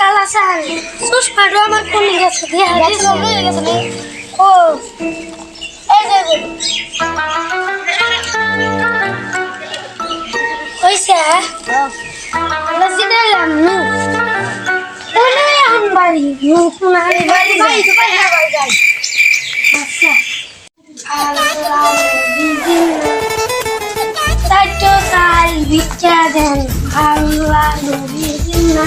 কালা সাল সুস পাড়ো আমার কোন গেছে, দিয়ে হয়ে গেছে ও, এই যে যে। কইছে লসি দিলাম নু। ওলে আম বাড়ি, নু, কোন আরে বাড়ি বাড়ি তো বাড়ি বাড়ি যাই আচ্ছা। আল্লাহ দিদিন সাইটো সাল, বিচ্ছা দেন, আল্লাহ দিদিন না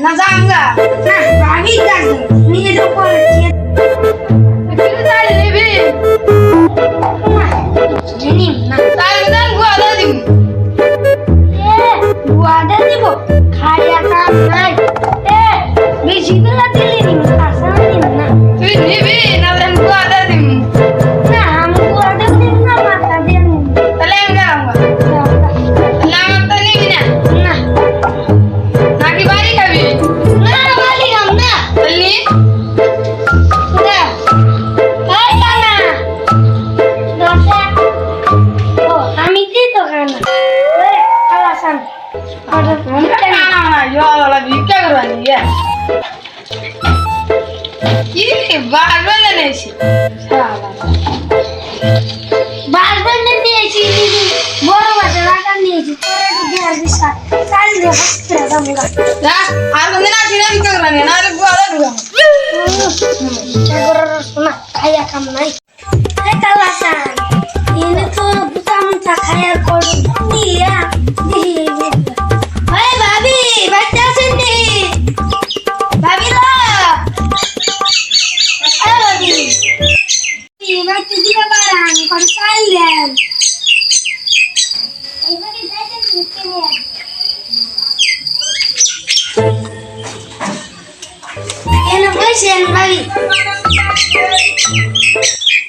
হইব তুই নিবে না জামগা না ভাবি দেখো নিজের উপরে তুই তাই নিবি জানি না দিবি এ, গুয়াদা দিব। খাইয়া কাম নাই। এ, বেশি নি দিয়ে হসতে যাব যা, আর কোনদিন আসি না ভিক্ষা করবা নিয়ে, নাহলে গুয়ালে ঢুকাবো। এগারোর শোনা খাইয়া কাম নাই করে চাল দেন এইভাবে নিয়ে ভাবি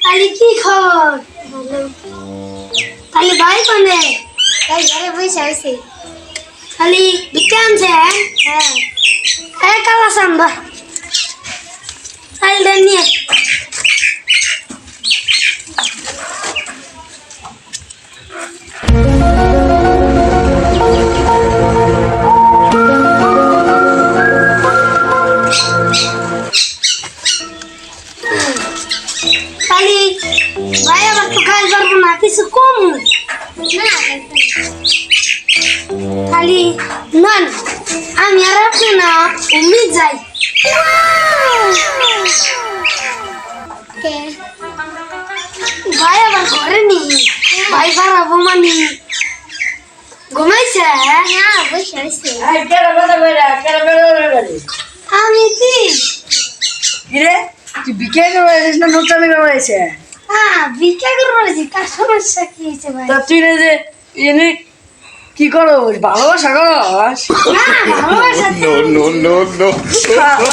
তাহলে কি খবর? তাহলে ভাই কোনে তাই ঘরে বসে আছে খালি বিকে আনছেন হ্যাঁ হ্যাঁ কালা সাম্বা তাহলে দেন নিয়ে খালি ভাই আবার তো খাই পারব না কিছু কম না খালি নন আমি আর আপনি না উম্মি যাই ভাই আবার ঘরে নি ভাই বাড়াবো মানে ঘুমাইছে। আমি কি কিরে, তুই ভিক্ষা করবা এসেছিস না নোটামি এসে? হ্যাঁ ভিক্ষা করে বলেছি তার সমস্যা কি হয়েছে ভাই তা তুই না যে এনে কি করো ভালোবাসা করো না ভালোবাসা no, no, no, no. ভালো